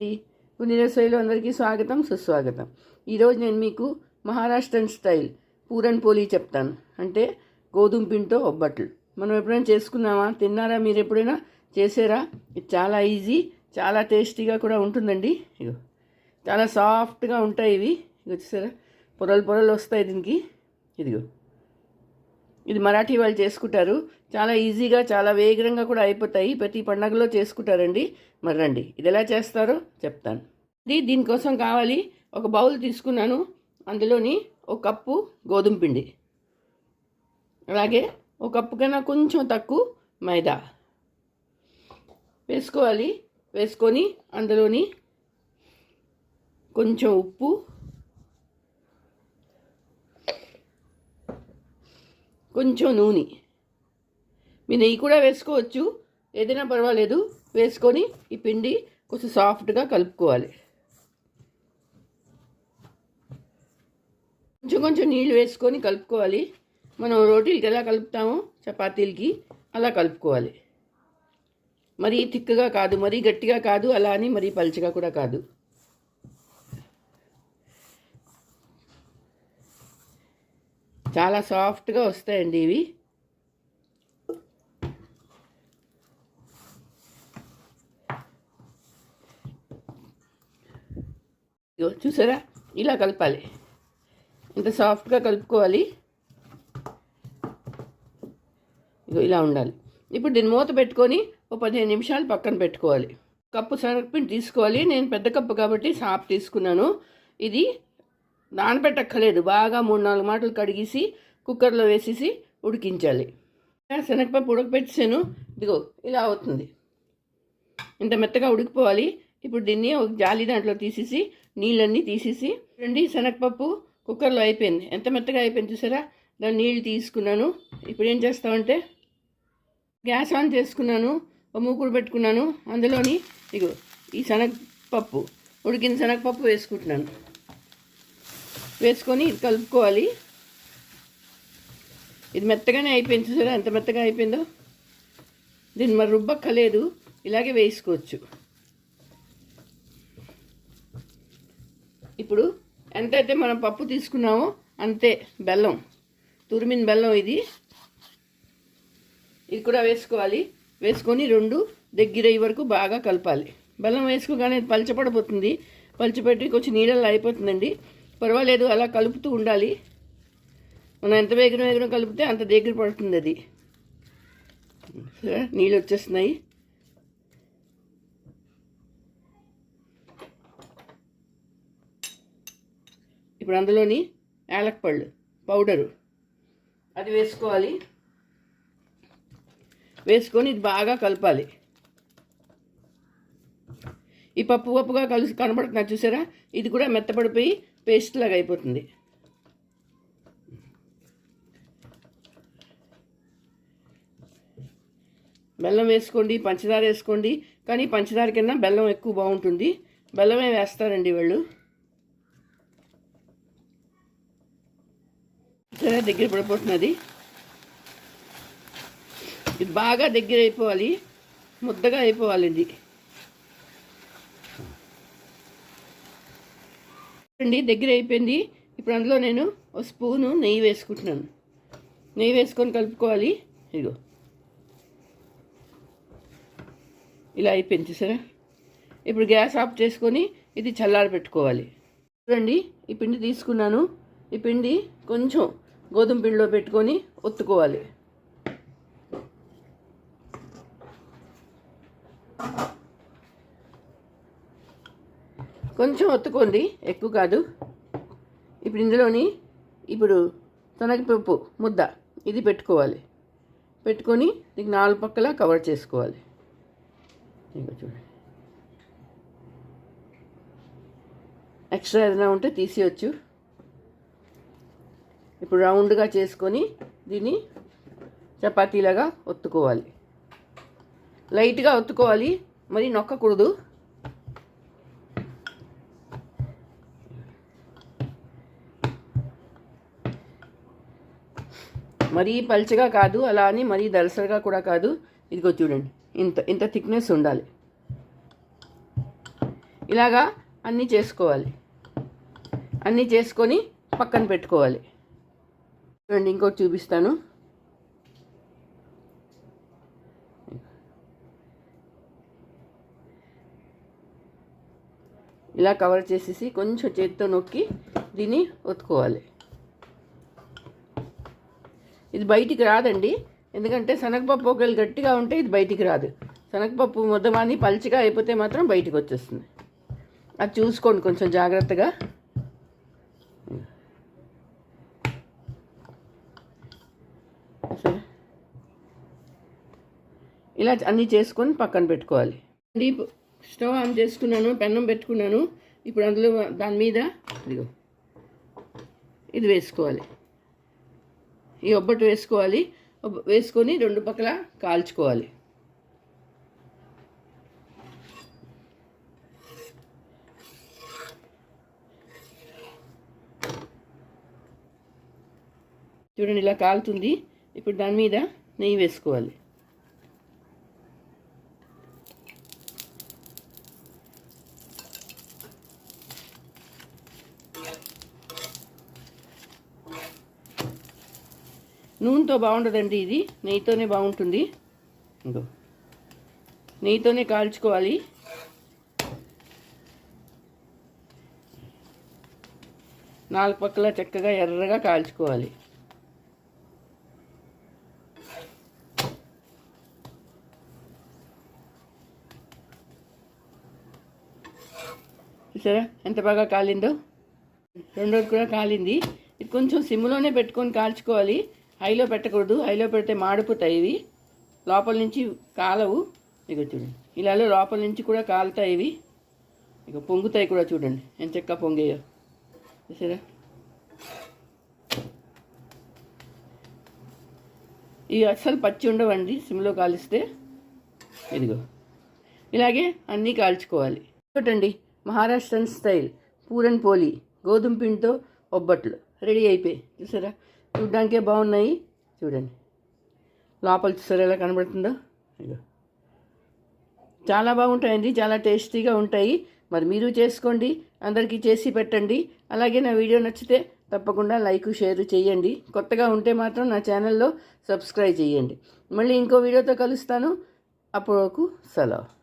పుణ్యరసోయిలో అందరికీ స్వాగతం సుస్వాగతం. ఈరోజు నేను మీకు మహారాష్ట్రన్ స్టైల్ పూరన్ పోలి చెప్తాను. అంటే గోధుమ పిండితో ఒబ్బట్లు మనం ఎప్పుడైనా చేసుకున్నామా? తిన్నారా? మీరు ఎప్పుడైనా చేసారా? ఇది చాలా ఈజీ చాలా టేస్టీగా కూడా ఉంటుందండి. ఇగో చాలా సాఫ్ట్గా ఉంటాయి ఇవి. ఇగో వచ్చేసారా పొరలు పొరలు వస్తాయి దీనికి. ఇదిగో. ఇది మరాఠీ వాళ్ళు చేసుకుంటారు. చాలా ఈజీగా చాలా వేగంగా కూడా అయిపోతాయి. ప్రతి పండగలో చేసుకుంటారండి. మరి రండి. ఇది ఎలా చేస్తారో చెప్తాను. ఇది దీనికోసం కావాలి. ఒక బౌల్ తీసుకున్నాను. అందులోని ఒక కప్పు గోధుమ పిండి. అలాగే ఒక కప్పు కన్నా కొంచెం తక్కువ మైదా. వేసుకోవాలి. వేసుకొని అందులోని కొంచెం ఉప్పు కొంచెం నూనె. మీ నెయ్యి కూడా వేసుకోవచ్చు. ఏదైనా పర్వాలేదు. వేసుకొని ఈ పిండి కొంచెం సాఫ్ట్గా కలుపుకోవాలి. కొంచెం కొంచెం నీళ్ళు వేసుకొని కలుపుకోవాలి. మనం రోటీలకి ఎలా కలుపుతామో చపాతీలకి అలా కలుపుకోవాలి. మరీ తిక్కగా కాదు మరీ గట్టిగా కాదు అలా అని మరీ పలుచగా కూడా కాదు. చాలా సాఫ్ట్గా వస్తాయండి ఇవి. ఇగో చూసారా? ఇలా కలపాలి. ఇంత సాఫ్ట్గా కలుపుకోవాలి. ఇగో ఇలా ఉండాలి. ఇప్పుడు దీన్ని మూత పెట్టుకొని ఒక పదిహేను నిమిషాలు పక్కన పెట్టుకోవాలి. కప్పు శనగపిండి తీసుకోవాలి. నేను పెద్ద కప్పు కాబట్టి సాప్ తీసుకున్నాను. ఇది నానబెట్టక్కర్లేదు. బాగా మూడు నాలుగు మాటలు కడిగేసి కుక్కర్లో వేసేసి ఉడికించాలి. శనగపప్పు ఉడకపెట్టేసాను. ఇదిగో ఇలా అవుతుంది. ఇంత మెత్తగా ఉడికిపోవాలి. ఇప్పుడు దీన్ని ఒక జాలి దాంట్లో తీసేసి నీళ్ళన్నీ తీసేసి రండి శనగపప్పు కుక్కర్లో అయిపోయింది. ఎంత మెత్తగా అయిపోయింది చూసారా? దాని నీళ్ళు తీసుకున్నాను. ఇప్పుడు ఏం చేస్తామంటే గ్యాస్ ఆన్ చేసుకున్నాను. ఒక మూకుడు పెట్టుకున్నాను. అందులోని ఇగో ఈ శనగపప్పు ఉడికిన శనగపప్పు వేసుకుంటున్నాను. వేసుకొని ఇది కలుపుకోవాలి. ఇది మెత్తగానే అయిపోయింది చూసారా ఎంత మెత్తగా అయిపోయిందో. దీన్ని మరి రుబ్బక్కలేదు ఇలాగే వేసుకోవచ్చు. ఇప్పుడు ఎంతైతే మనం పప్పు తీసుకున్నామో అంతే బెల్లం తురిమిన బెల్లం ఇది. ఇది కూడా వేసుకోవాలి. వేసుకొని రెండు దగ్గర వరకు బాగా కలపాలి. బెల్లం వేసుకోగానే పలచపడిపోతుంది పలచపెట్టి కొంచెం నీళ్ళల్లో అయిపోతుందండి. పర్వాలేదు అలా కలుపుతూ ఉండాలి. మనం ఎంత వేగన వేగన కలిపితే అంత దగ్గర పడుతుంది అది. నీళ్ళు వచ్చేస్తున్నాయి. ఇప్పుడు అందులోని యాలక్పళ్ళు పౌడరు. అది వేసుకోవాలి. వేసుకొని ఇది బాగా కలపాలి. ఈ పప్పు పప్పుగా కలిసి కనబడుతున్నా చూసారా? ఇది కూడా మెత్తపడిపోయి పేస్ట్ లాగా అయిపోతుంది. బెల్లం వేసుకోండి పంచదార వేసుకోండి. కానీ పంచదార కన్నా బెల్లం ఎక్కువ బాగుంటుంది. బెల్లమే వేస్తారండి వాళ్ళు. సరే దగ్గర పడిపోతున్నది ఇది బాగా దగ్గర అయిపోవాలి ముద్దగా అయిపోవాలండి. అండి దగ్గర అయిపోయింది ఇప్పుడు అందులో నేను ఒక స్పూను నెయ్యి వేసుకుంటున్నాను. నెయ్యి వేసుకొని కలుపుకోవాలి. ఇదిగో. ఇలా అయిపోయింది సరే ఇప్పుడు గ్యాస్ ఆఫ్ చేసుకొని ఇది చల్లారి పెట్టుకోవాలి. చూడండి ఈ పిండి తీసుకున్నాను. ఈ పిండి కొంచెం గోధుమ పిండిలో పెట్టుకొని ఒత్తుకోవాలి. కొంచెం ఒత్తుకోండి. ఎక్కువ కాదు. ఇప్పుడు ఇందులోని ఇప్పుడు శనగపప్పు ముద్ద ఇది పెట్టుకోవాలి. పెట్టుకొని దీనికి నాలుగు పక్కల కవర్ చేసుకోవాలి. ఇంకా చూడండి. ఎక్స్ట్రా ఏదైనా ఉంటే తీసేయచ్చు. ఇప్పుడు రౌండ్గా చేసుకొని దీన్ని చపాతీలాగా ఒత్తుకోవాలి. లైట్గా ఒత్తుకోవాలి. మరి నొక్కకూడదు. మరీ పల్చగా కాదు అలా అని మరీ దలసరిగా కూడా కాదు. ఇదిగో చూడండి ఇంత ఇంత థిక్నెస్ ఉండాలి. ఇలాగా అన్నీ చేసుకోవాలి. అన్నీ చేసుకొని పక్కన పెట్టుకోవాలి. చూడండి ఇంకోటి చూపిస్తాను. ఇలా కవర్ చేసేసి కొంచెం చేతితో నొక్కి దీన్ని ఒత్తుకోవాలి. ఇది బయటికి రాదండి. ఎందుకంటే శనగపప్పు ఒకవేళ గట్టిగా ఉంటే ఇది బయటికి రాదు. శనగపప్పు ముద్దమాని పల్చిగా అయిపోతే మాత్రం బయటికి వచ్చేస్తుంది. అది చూసుకోండి కొంచెం జాగ్రత్తగా. సరే. ఇలా అన్నీ చేసుకొని పక్కన పెట్టుకోవాలి. డీప్ స్టవ్ ఆన్ చేసుకున్నాను పెన్నం పెట్టుకున్నాను. ఇప్పుడు అందులో దాని మీద ఇదిగో ఇది వేసుకోవాలి. ఈ ఒబ్బట్టు వేసుకోవాలి. వేసుకొని రెండు పక్కల కాల్చుకోవాలి. చూడండి ఇలా కాలుతుంది. ఇప్పుడు దాని మీద నెయ్యి వేసుకోవాలి. నూనెతో బాగుంటుందండి ఇది. నెయ్యితోనే బాగుంటుంది. ఇంకో నెయ్యితోనే కాల్చుకోవాలి. నాలుగు పక్కల చక్కగా ఎర్రగా కాల్చుకోవాలి. చూసారా? ఎంత బాగా కాలిందో? రెండోది కూడా కాలింది. ఇది కొంచెం సిమ్లోనే పెట్టుకొని కాల్చుకోవాలి. హైలో పెట్టకూడదు. హైలో పెడితే మాడిపోతాయి ఇవి. లోపల నుంచి కాలవు. ఇక చూడండి. ఇలా లోపల నుంచి కూడా కాలుతాయి ఇవి. ఇక పొంగుతాయి కూడా చూడండి. ఎంత చెక్క పొంగేయో. చూసారా? ఇవి అస్సలు పచ్చి ఉండవండి. సిమ్లో కాలిస్తే. ఇదిగో. ఇలాగే అన్నీ కాల్చుకోవాలి. చూడండి మహారాష్ట్రన్ స్టైల్. పూరన్ పోలి. గోధుమ పిండితో ఒబ్బట్లు. రెడీ అయిపోయి. చూసారా? చూడ్డానికే బాగున్నాయి. చూడండి. లోపల చూసారు ఎలా కనబడుతుందో. చాలా బాగుంటాయండి. చాలా టేస్టీగా ఉంటాయి. మరి మీరు చేసుకోండి. అందరికీ చేసి పెట్టండి. అలాగే నా వీడియో నచ్చితే తప్పకుండా లైక్ షేర్ చేయండి. కొత్తగా ఉంటే మాత్రం నా ఛానల్లో సబ్స్క్రైబ్ చేయండి. మళ్ళీ ఇంకో వీడియోతో కలుస్తాను. అప్పుడు సెలవు.